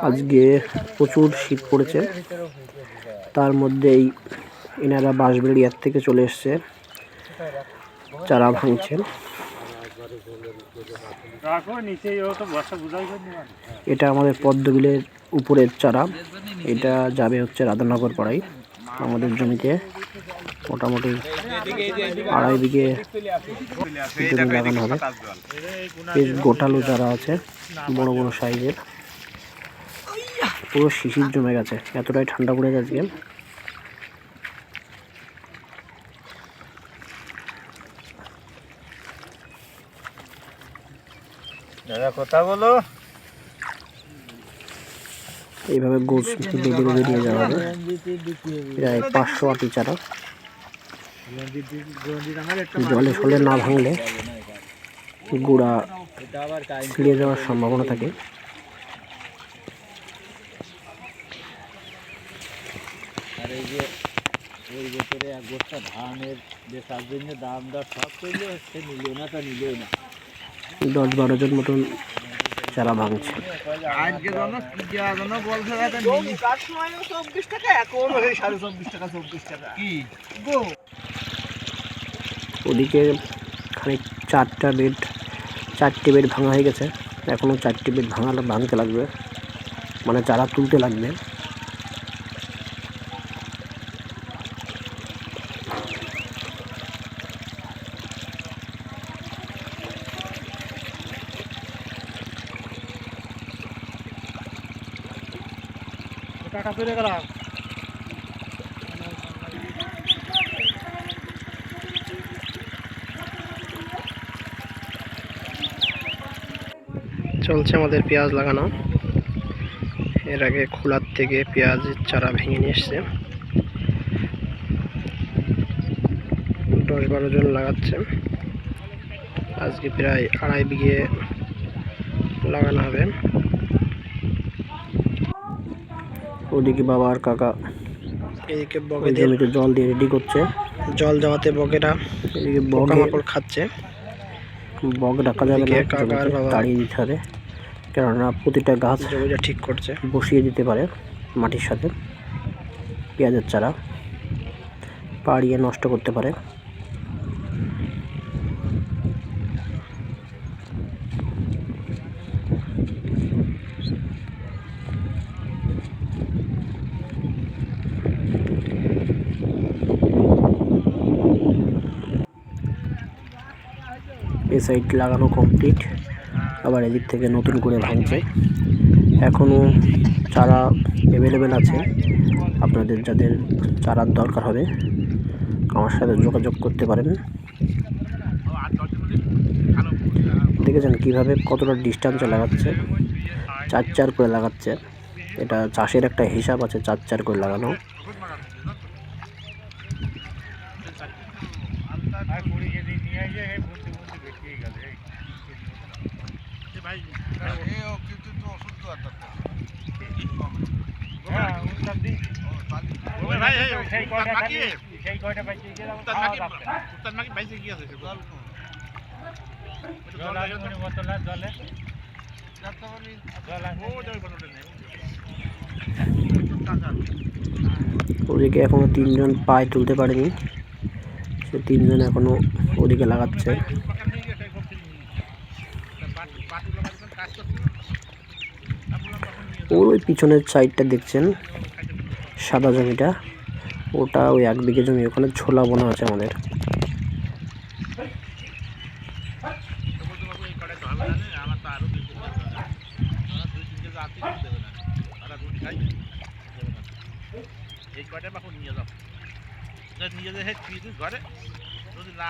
আজকে প্রচুর শীত পড়েছে। তার মধ্যে মধ্যেই এনারা বাঁশবেড়িয়ার থেকে চলে এসছে। চারা ভাঙছেন। এটা আমাদের পদ্মবিলের উপরের চারা। এটা যাবে হচ্ছে রাধানগর পাড়ায়, আমাদের জমিতে। মোটামুটি আড়াই বিঘে জমি লাগানো হবে। বেশ গোটালো চারা আছে, বড় বড় সাইজের। পুরো শিশির জমে গেছে। এতটাই ঠান্ডা পড়ে গেছে দাদা কথা বলো। এইভাবে গোছ বেঁধে বেঁধে নিয়ে যাওয়া হবে। প্রায় পাঁচশো আটি চারা জলে ফলে না ভাঙলে গুঁড়া ফিরে যাওয়ার সম্ভাবনা থাকে। আর এই যে ওই বছরে এক বস্তা ধানের যে বেচার জন্য দাম দর সব করল সে নিল না তা নিল না। দশ বারো জন মতন চারা ভাঙছে। আজকে জানো কি দেওয়া জানো বলছে একটা সময় চব্বিশ টাকা এখন সাড়ে চব্বিশ টাকা চব্বিশ টাকা। কি? গো। ওদিকে খানিক চারটা বেড চারটে বেড ভাঙা হয়ে গেছে। এখনও চারটে বেড ভাঙা ভাঙতে লাগবে। মানে চারা তুলতে লাগবে। টাকা পেরে গেলাম চলছে আমাদের পেঁয়াজ লাগানো। এর আগে খোলার থেকে পেঁয়াজের চারা ভেঙে নিয়ে এসছে। দশ বারো জন লাগাচ্ছে। আজকে প্রায় আড়াই বিঘে লাগানো হবে। ওদিকে বাবা আর কাকা এদিকে বগেদের জমিতে জল দিয়ে রেডি করছে। জল যাওয়াতে বগেরা এদিকে বগে পোকামাকড় খাচ্ছে। বগ রাখা যাবে না কাকা আর জমিতে বাবা। তাড়িয়ে দিতে হবে। কেননা প্রতিটা গাছ জমিটা ঠিক করছে। বসিয়ে দিতে পারে মাটির সাথে পেঁয়াজের চারা পাড়িয়ে নষ্ট করতে পারে। এই সাইড লাগানো কমপ্লিট আবার এদিক থেকে নতুন করে ভাঙছে। এখনও চারা অ্যাভেলেবেল আছে। আপনাদের যাদের চারার দরকার হবে, আমার সাথে যোগাযোগ করতে পারেন। দেখেছেন কীভাবে কতটা ডিস্টেন্সে লাগাচ্ছে? চার চার করে লাগাচ্ছে। এটা চাষের একটা হিসাব আছে, চার চার করে লাগানো। নিয়ে ওদিকে এখনও তিনজন পায়ে তুলতে পারেনি। সে তিনজন এখনও ওদিকে লাগাচ্ছে। ওর ওই পিছনের সাইডটা দেখছেন, সাদা জমিটা। ওটা ওই এক বিঘে জমি, ওখানে ছোলা বোনা আছে আমাদের। যদি না